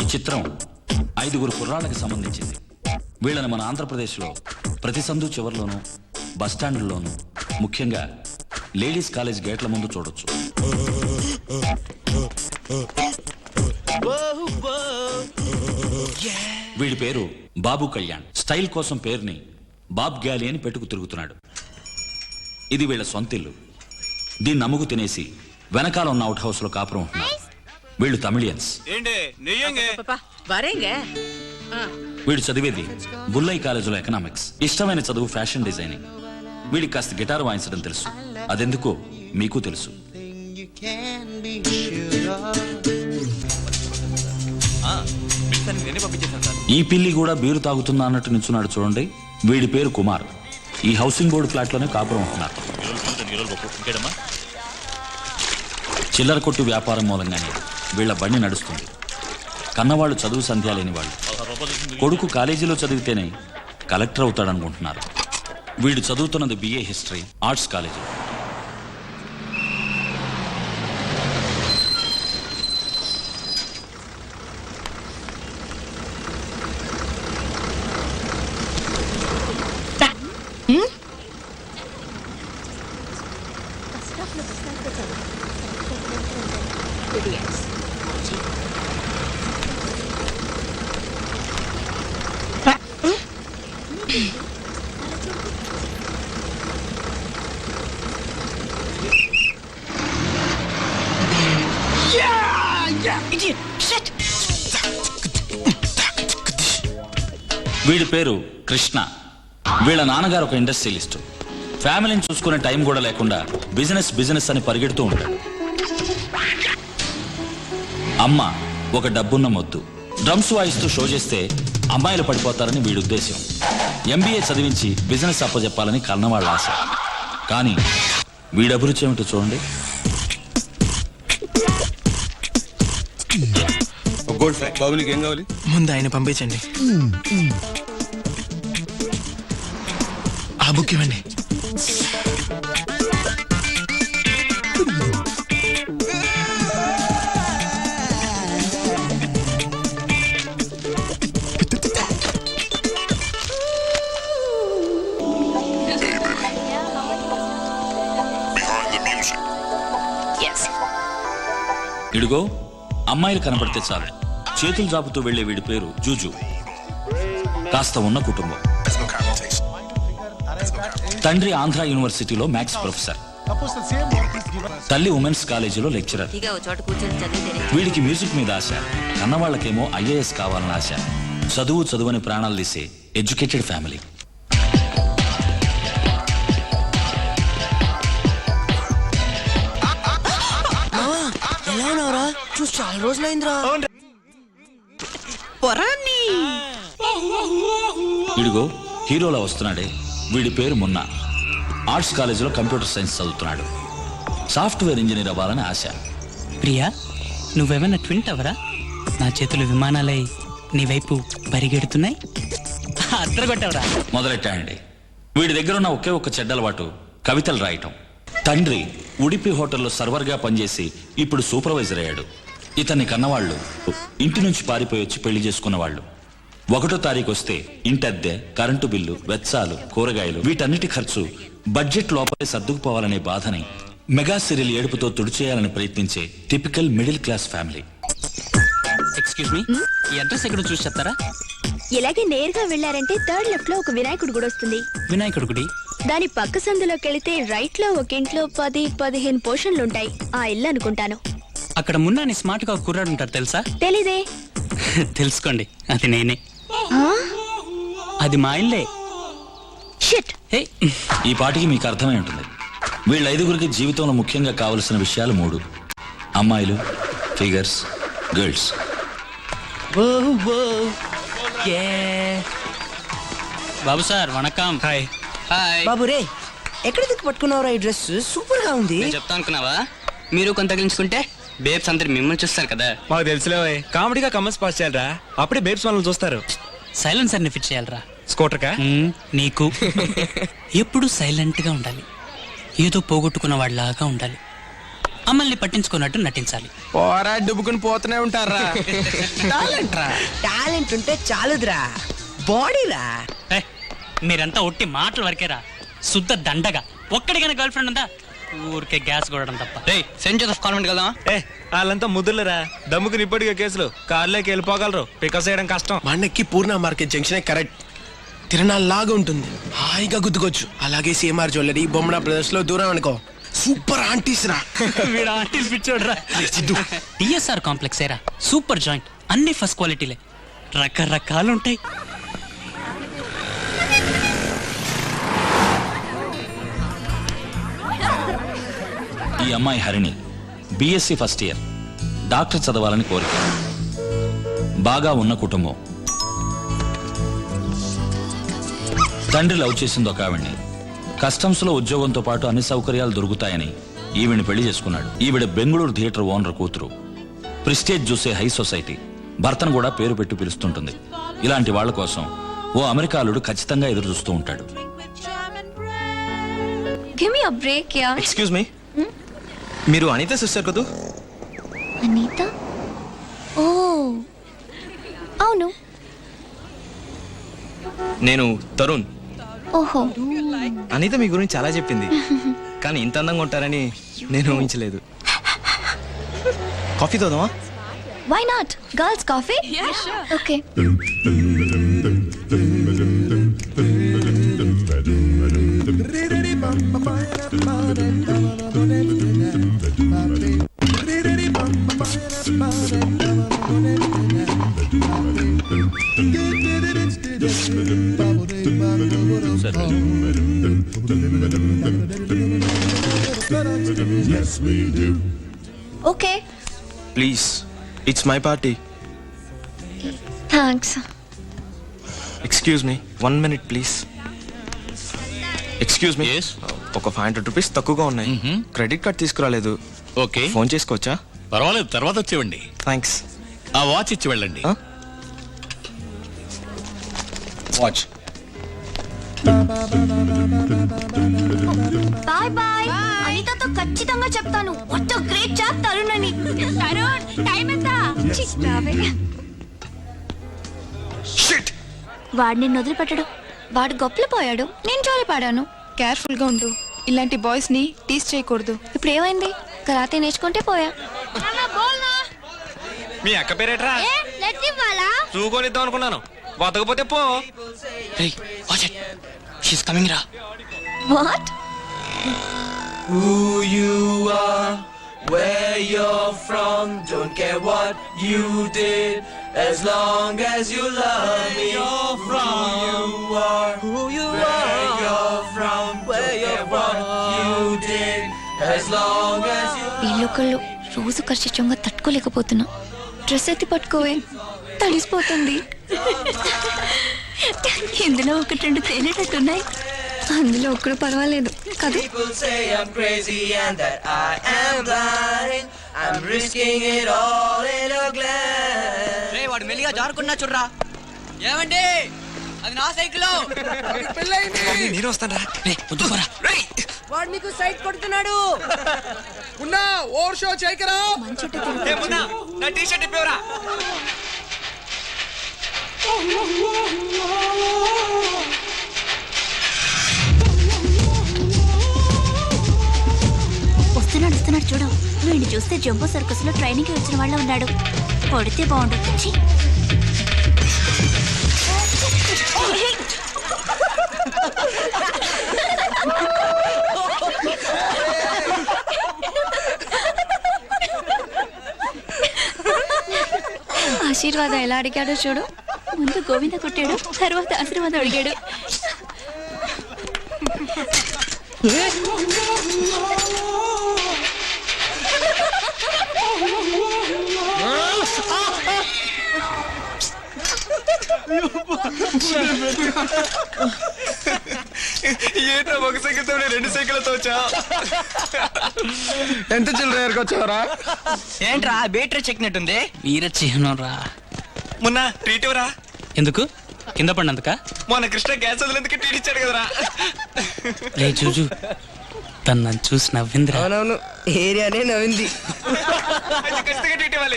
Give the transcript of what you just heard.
ఈ చిత్రం ఐదుగురు కుర్రాళ్ళకి సంబంధించింది. వీళ్ళని మన ఆంధ్రప్రదేశ్లో ప్రతి సందు చివరిలోనూ బస్టాండ్లోనూ ముఖ్యంగా లేడీస్ కాలేజ్ గేట్ల ముందు చూడొచ్చు. వీడి పేరు బాబు కళ్యాణ్. స్టైల్ కోసం పేరుని బాబ్ గ్యాలీ అని పెట్టుకు తిరుగుతున్నాడు. ఇది వీళ్ళ సొంతిల్లు. దీన్ని నమ్ముకు తినేసి వెనకాల ఉన్న అవుట్ హౌస్లో కాపురం ఉంటున్నారు. వీళ్ళు తమిళియన్స్. వరేంగ? వీడు చదివేది బుల్లై కాలేజీలో ఎకనామిక్స్. ఇష్టమైన చదువు ఫ్యాషన్ డిజైనింగ్. వీడికి కాస్త గిటార్ వాయించడం తెలుసు. అదెందుకో మీకు తెలుసు. ఈ పిల్లి కూడా బీరు తాగుతుందా అన్నట్టు నిల్చున్నాడు చూడండి. వీడి పేరు కుమార్. ఈ హౌసింగ్ బోర్డు ఫ్లాట్లోనే కాపురం ఉంటున్నారు చిల్లర కొట్టు వ్యాపారం మూలంగానే. వీళ్ళ బండి నడుస్తుంది. కన్నవాళ్ళు చదువు సంధ్య లేని వాళ్ళు కొడుకు కాలేజీలో చదివితేనే కలెక్టర్ అవుతాడనుకుంటున్నారు. వీడు చదువుతున్నది బిఏ హిస్టరీ ఆర్ట్స్ కాలేజీ వీడి పేరు కృష్ణ. వీళ్ళ నాన్నగారు ఒక ఇండస్ట్రియలిస్ట్. ఫ్యామిలీని చూసుకునే టైం కూడా లేకుండా బిజినెస్ బిజినెస్ అని పరిగెడుతూ ఉంటాడు. అమ్మ ఒక డబ్బున్న మొద్దు. డ్రమ్స్ వాయిస్తూ షో చేస్తే అమ్మాయిలు పడిపోతారని వీడి ఉద్దేశం ఎంబీఏ చదివించి బిజినెస్ అప్పచెప్పాలని కన్నవాళ్ళ ఆశ. కానీ వీడి అభిరుచి ఏమిటో చూడండి గోల్డ్ ఏం కావాలి? ముందు ఆయన పంపించండి. ఆ బుక్ ఇవ్వండి. ఇడుగో అమ్మాయిలు కనపడితే చాలు. చేతులు జాపుతూ వెళ్ళే వీడి పేరు జూజు. కాస్త ఉన్న కుటుంబం. తండ్రి ఆంధ్ర యూనివర్సిటీలో మ్యాథ్స్ ప్రొఫెసర్. తల్లి ఉమెన్స్ కాలేజీలో లెక్చరర్. వీడికి మ్యూజిక్ మీద ఆశ. కన్నవాళ్ళకేమో ఐఏఎస్ కావాలని ఆశ. చదువు చదువని ప్రాణాలు తీసే ఎడ్యుకేటెడ్ ఫ్యామిలీ. చాలా రోజులైందిరా పొరాన్ని ఇడుగో హీరోలా వస్తున్నాడే. వీడి పేరు మున్నా. ఆర్ట్స్ కాలేజీలో కంప్యూటర్ సైన్స్ చదువుతున్నాడు. సాఫ్ట్వేర్ ఇంజనీర్ అవ్వాలని ఆశ. ప్రియా నువ్వేమైనా ట్విన్ టవరా? నా చేతులు విమానాలై నీ వైపు పరిగెడుతున్నాయి. అద్దరగొట్టవరా? మొదలెట్టాడండి వీడి దగ్గర ఉన్న ఒకే ఒక్క చెడ్డ అలవాటు కవితలు రాయటం. తండ్రి ఉడిపి హోటల్లో సర్వర్గా పనిచేసి ఇప్పుడు సూపర్వైజర్ అయ్యాడు. ఇతన్ని కన్నవాళ్ళు. ఇంటి నుంచి పారిపోయి వచ్చి పెళ్ళి చేసుకున్న వాళ్ళు ఒకటో తారీఖు వస్తే ఇంటద్దె కరెంటు బిల్లు వెచ్చాలు కూరగాయలు వీటన్నిటి ఖర్చు బడ్జెట్ లోపలే సర్దుకుపోవాలనే బాధని మెగా సిరియల్ ఏడుపుతో తుడిచేయాలని ప్రయత్నించే typical middle class family. Excuse me ఈ అడ్రస్ ఎక్కడ చూసి చెప్తారా? ఇలాగే నేరుగా వెళ్ళారంటే థర్డ్ లెఫ్ట్లో ఒక వినాయకుడు గుడి వస్తుంది. వినాయకుడి గుడి? దాని పక్క సందులోకి వెళితే రైట్లో ఒక ఇంట్లో పది పదిహేను పోర్షన్లు ఉంటాయి ఆ ఇల్లు అనుకుంటాను. అక్కడ మున్నాని స్మార్ట్గా కుర్రాడు ఉంటారు తెలుసా? తెలీదే. తెలుసుకోండి అది నేనే. ఆ? అది మా ఇల్లే షిట్. ఈ పాటికి మీకు అర్థమై ఉంటుంది. వీళ్ళ ఐదుగురికి జీవితంలో ముఖ్యంగా కావలసిన విషయాలు మూడు. అమ్మాయిలు ఫిగర్స్ గర్ల్స్. బాబు సార్ వణకం. హాయ్. హాయ్. బాబు రే ఎక్కడ దిక్కు పట్టుకున్నావురా ఈ డ్రెస్ సూపర్గా ఉంది. నేను చెప్తా అనుకున్నావా? మీరు కొంత తగిలించుకుంటే? బేబ్స్ అందరు మిమ్మల్ని చూస్తారు కదా. మాకు తెలుసులే. కామెడీగా కమెంట్స్ పాస్ చేయాలరా. అప్పుడే బేబ్స్ మనల్ని చూస్తారు. సైలెన్సర్ని ఫిట్ చేయాలరా. స్కూటర్ కా మ్మ్, నీకు. ఎప్పుడు సైలెంట్గా ఉండాలి. ఏదో పోగొట్టుకున్న వాళ్ళలాగా ఉండాలి. అమ్మల్ని పట్టించుకున్నట్టు నటించాలి. పోరా డుబ్బుకుని పోతూనే ఉంటారా? టాలెంట్ రా టాలెంట్ ఉంటే చాలుదురా. బాడీరా. ఏ, మీరంతా ఒట్టి మాటలు వరకేరా. శుద్ధ దండగా. ఒక్కడికైనా గర్ల్ ఫ్రెండ్ ఉందా? ఊరికే గ్యాస్ కొట్టడం తప్ప. రే సెంట్ జోసెఫ్ కాన్వెంట్ కదా ఏ వాళ్ళంతా ముద్దులరా. దమ్ముకుని ఇప్పటికే కేసులు. కార్లోకి వెళ్ళిపోగలరు. పికప్ చేయడం కష్టం. మనకి పూర్ణ మార్కెట్ జంక్షన్ కరెక్ట్. తిరణాలు లాగా ఉంటుంది. హాయిగా గుద్దుకోవచ్చు. అలాగే సిఎంఆర్ జ్యువెలరీ బొమ్మన బ్రదర్స్లో దూరం అనుకో. సూపర్ ఆంటీస్ రా. వీడు ఆంటీలు పిచ్చోడ్రా. టిఎస్ఆర్ కాంప్లెక్స్ ఏరా సూపర్ జాయింట్. అన్ని ఫస్ట్ క్వాలిటీలే. రకరకాలు ఉంటాయి ఈ అమ్మాయి Harini. BSc first year doctor చదవాలని కోరిక. బాగా ఉన్న కుటుంబం. తండ్రి లవ్ చేసింది ఒక ఆవిడ్ని. కస్టమ్స్లో ఉద్యోగంతో పాటు అన్ని సౌకర్యాలు దొరుకుతాయని ఈవిని పెళ్ళి చేసుకున్నాడు. ఈవిడ బెంగళూరు థియేటర్ ఓనర్ కూతురు. ప్రిస్టేజ్ చూసే హై సొసైటీ. భర్తను కూడా పేరు పెట్టి పిలుస్తుంటుంది. ఇలాంటి వాళ్ళ కోసం ఓ అమెరికాలుడు ఖచ్చితంగా ఎదురు చూస్తూ ఉంటాడు. Give me a break yeah excuse me మీరు అనిత సిస్టర్ కదూ? అనిత? ఓ. అవును. నేను తరుణ్. ఓహో. అనిత మీ గురించి చాలా చెప్పింది. కానీ ఇంత అందంగా ఉంటారని నేను ఊహించలేదు. Coffee తోదామా why not girls coffee okay okay please it's my party thanks excuse me one minute please excuse me ఒక ఫైవ్ హండ్రెడ్ రూపీస్ తక్కువగా ఉన్నాయి. క్రెడిట్ కార్డ్ తీసుకురాలేదు. ఓకే. ఫోన్ చేసుకోవచ్చా? పర్వాలేదు తర్వాత వచ్చేవండి. థ్యాంక్స్ ఆ వాచ్ ఇచ్చి వెళ్ళండి? Watch bye bye. అనితతో ఖచ్చితంగా చెప్తాను. వాట్ గ్రేట్ జాబ్ తరుణ్ అని తరుణ్ టైం ఎంత? వాడు నిన్ను వదిలిపెట్టడు. వాడు గొప్పలు పోయాడు. నేను జోలి పాడాను. కేర్ఫుల్గా ఉండు. ఇలాంటి బాయ్స్ని టీస్ చేయకూడదు. ఇప్పుడు ఏమైంది? కరాతే నేర్చుకుంటే పోయా. మీ అక్క పేరేట్రా? చూకొనిద్దాం అనుకున్నాను. బతకపోతే పో రే వాచ్ ఇట్ షీస్ కమింగ్ రా what Who you are, where you're from, don't care what you did, as long as you love me. You're from who you are, who you where you're from, where you're what you did, as long as you. వీళ్ళొకళ్ళు రోజు ఖర్చుగా తట్టుకోలేకపోతున్నా dress ఎత్తి పట్టుకోవే తడిసిపోతుంది. ఇందులో ఒకటి రెండు తేలేటట్టున్నాయి అందులో ఒక్కడు పర్వాలేదు. కదా. People say I'm crazy and that I am blind. I'm risking it all in a glance. రే వాడు మెల్లిగా జారుకున్నా చూడరా. ఏమండి? అది నా సైకిల్. నేను వస్తాను రా రే వద్దు పోరా వాడు మీకు సైట్ కొడుతున్నాడు. ఉన్నా ఓవర్ షో చేయకరా. నా టీ షర్ట్ ఇప్పేవరా. వస్తున్నాడు వస్తున్నాడు చూడు. వీడిని చూస్తే జంబో సర్కస్లో ట్రైనింగ్ వచ్చిన వాళ్ళ ఉన్నాడు. కొడితే బాగుండు. ఆశీర్వాదం ఎలా అడిగాడో చూడు. ముందు గోవింద కొట్టాడు తర్వాత ఆశీర్వాదం అడిగాడు. ఏంటో ఒక సైకిల్తో రెండు సైకిల్ వచ్చా? ఎంత చిల్లర ఎరకొచ్చావరా ఏంట్రా బేటరీ చెక్కినట్టుంది? వీర చిహ్నం రా మొన్న ట్రీట్ రా ఎందుకు? కింద పడినందుక? మొన్న కృష్ణ గ్యాస్ వదిలేందుకు ఇచ్చాడు కదరా. రే చూజు తను నన్ను చూసి నవ్విందిరా. అవునవును ఏరియానే నవ్వింది. ఖచ్చితంగా ఇవ్వాలి.